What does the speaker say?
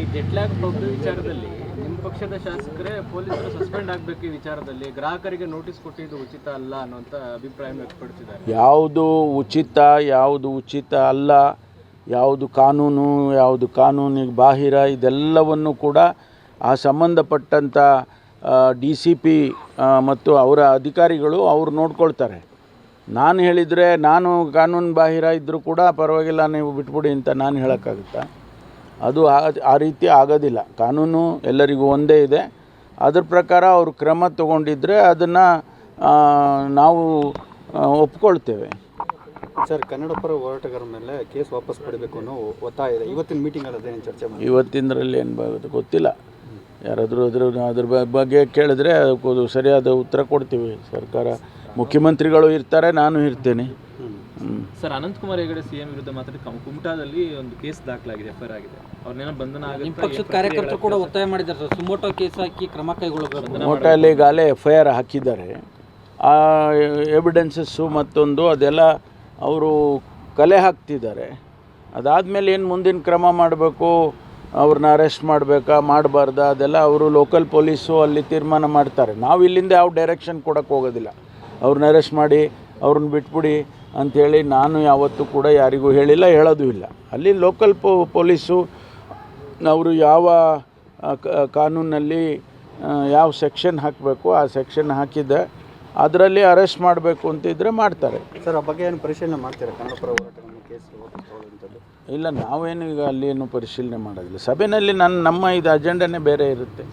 ಈ ಜೆಟ್ಲಾಗ್ ವಿಚಾರದಲ್ಲಿ ನಿಮ್ಮ ಪಕ್ಷದ ಶಾಸಕರೇ ಪೊಲೀಸರು ಸಸ್ಪೆಂಡ್ ಆಗಬೇಕು ಈ ವಿಚಾರದಲ್ಲಿ. ಗ್ರಾಹಕರಿಗೆ ನೋಟಿಸ್ ಕೊಟ್ಟಿದ್ದು ಉಚಿತ ಅಲ್ಲ ಅನ್ನುವಂಥ ಅಭಿಪ್ರಾಯ ವ್ಯಕ್ತಪಡಿಸಿದ್ದಾರೆ. ಯಾವುದು ಉಚಿತ ಯಾವುದು ಉಚಿತ ಅಲ್ಲ, ಯಾವುದು ಕಾನೂನು, ಯಾವುದು ಕಾನೂನಿಗೆ ಬಾಹಿರ, ಇದೆಲ್ಲವನ್ನು ಕೂಡ ಆ ಸಂಬಂಧಪಟ್ಟಂಥ ಡಿ ಸಿ ಪಿ ಮತ್ತು ಅವರ ಅಧಿಕಾರಿಗಳು ಅವ್ರು ನೋಡ್ಕೊಳ್ತಾರೆ. ನಾನು ಹೇಳಿದರೆ ನಾನು ಕಾನೂನು ಬಾಹಿರ ಇದ್ದರೂ ಕೂಡ ಪರವಾಗಿಲ್ಲ, ನೀವು ಬಿಟ್ಬಿಡಿ ಅಂತ ನಾನು ಹೇಳೋಕ್ಕಾಗುತ್ತಾ? ಅದು ಆ- ರೀತಿ ಆಗೋದಿಲ್ಲ. ಕಾನೂನು ಎಲ್ಲರಿಗೂ ಒಂದೇ ಇದೆ. ಅದ್ರ ಪ್ರಕಾರ ಅವರು ಕ್ರಮ ತಗೊಂಡಿದ್ದರೆ ಅದನ್ನು ನಾವು ಒಪ್ಕೊಳ್ತೇವೆ. ಸರ್ ಕನ್ನಡ ಪರ ಹೋರಾಟಗಾರರ ಮೇಲೆ ಕೇಸ್ ವಾಪಸ್ ಪಡಿಬೇಕು ಅನ್ನೋ ಒತ್ತಾಯ ಇದೆ. ಇವತ್ತಿನ ಮೀಟಿಂಗಲ್ಲಿ ಅದೇನು ಚರ್ಚೆ ಮಾಡಿ ಇವತ್ತಿನದ್ರಲ್ಲಿ ಏನು ಬರುತ್ತೆ ಗೊತ್ತಿಲ್ಲ. ಯಾರಾದರೂ ಅದ್ರ ಅದ್ರ ಬಗ್ಗೆ ಕೇಳಿದ್ರೆ ಅದಕ್ಕೂ ಸರಿಯಾದ ಉತ್ತರ ಕೊಡ್ತೀವಿ. ಸರ್ಕಾರ ಮುಖ್ಯಮಂತ್ರಿಗಳು ಇರ್ತಾರೆ ನಾನು ಇರ್ತೇನೆ. ಸರ್ ಅನಂತಕುಮಾರ್ ಹೆಗಡೆ ಸಿಎಂ ವಿರುದ್ಧ ಮಾತ್ರ ಕಮ್- ಕುಮಟಾದಲ್ಲಿ ಒಂದು ಕೇಸ್ ದಾಖಲಾಗಿದೆ ಎಫ್ ಐ ಆರ್ ಆಗಿದೆ. ಅವ್ರನ್ನೇನೋ ಬಂಧನ ನಿಮ್ಮ ಪಕ್ಷದ ಕಾರ್ಯಕರ್ತರು ಕೂಡ ಒತ್ತಾಯ ಮಾಡಿದ್ದಾರೆ ಸರ್. ಸುಮೋಟೋ ಕೇಸ್ ಹಾಕಿ ಕ್ರಮ ಕೈಗೊಳ್ಳಬೇಕು. ಈಗಾಗಲೇ ಎಫ್ ಐ ಆರ್ ಹಾಕಿದ್ದಾರೆ. ಆ ಎವಿಡೆನ್ಸಸ್ಸು ಮತ್ತೊಂದು ಅದೆಲ್ಲ ಅವರು ಕಲೆ ಹಾಕ್ತಿದ್ದಾರೆ. ಅದಾದಮೇಲೆ ಏನು ಮುಂದಿನ ಕ್ರಮ ಮಾಡಬೇಕು? ಅವ್ರನ್ನ ಅರೆಸ್ಟ್ ಮಾಡಬೇಕಾ ಮಾಡಬಾರ್ದಾ? ಅದೆಲ್ಲ ಅವರು ಲೋಕಲ್ ಪೊಲೀಸು ಅಲ್ಲಿ ತೀರ್ಮಾನ ಮಾಡ್ತಾರೆ. ನಾವು ಇಲ್ಲಿಂದ ಯಾವ ಡೈರೆಕ್ಷನ್ ಕೊಡೋಕ್ಕೆ ಹೋಗೋದಿಲ್ಲ. ಅವ್ರನ್ನ ಅರೆಸ್ಟ್ ಮಾಡಿ ಅವ್ರನ್ನ ಬಿಟ್ಬಿಡಿ. ಅಂಥೇಳಿ ನಾನು ಯಾವತ್ತೂ ಕೂಡ ಯಾರಿಗೂ ಹೇಳಿಲ್ಲ ಹೇಳೋದು ಇಲ್ಲ. ಅಲ್ಲಿ ಲೋಕಲ್ ಪೊ ಪೊಲೀಸು ಅವರು ಯಾವ ಕಾನೂನಲ್ಲಿ ಯಾವ ಸೆಕ್ಷನ್ ಹಾಕಬೇಕು ಆ ಸೆಕ್ಷನ್ ಹಾಕಿದ್ದೆ. ಅದರಲ್ಲಿ ಅರೆಸ್ಟ್ ಮಾಡಬೇಕು ಅಂತಿದ್ರೆ ಮಾಡ್ತಾರೆ. ಸರ್ ಆ ಬಗ್ಗೆ ಏನು ಪರಿಶೀಲನೆ ಮಾಡ್ತೀರಾ? ಕನ್ನಡ ಹೋರಾಟ ಹೋರಾಟಗಾರರ ಕೇಸ್ ವಾಪಸ್ ತಗೊಳ್ಳುವಂಥದ್ದು ಇಲ್ಲ ನಾವೇನು ಈಗ ಅಲ್ಲಿ ಏನು ಪರಿಶೀಲನೆ ಮಾಡೋದಿಲ್ಲ. ಸಭೆಯಲ್ಲಿ ನನ್ನ ನಮ್ಮ ಇದು ಅಜೆಂಡನೇ ಬೇರೆ ಇರುತ್ತೆ.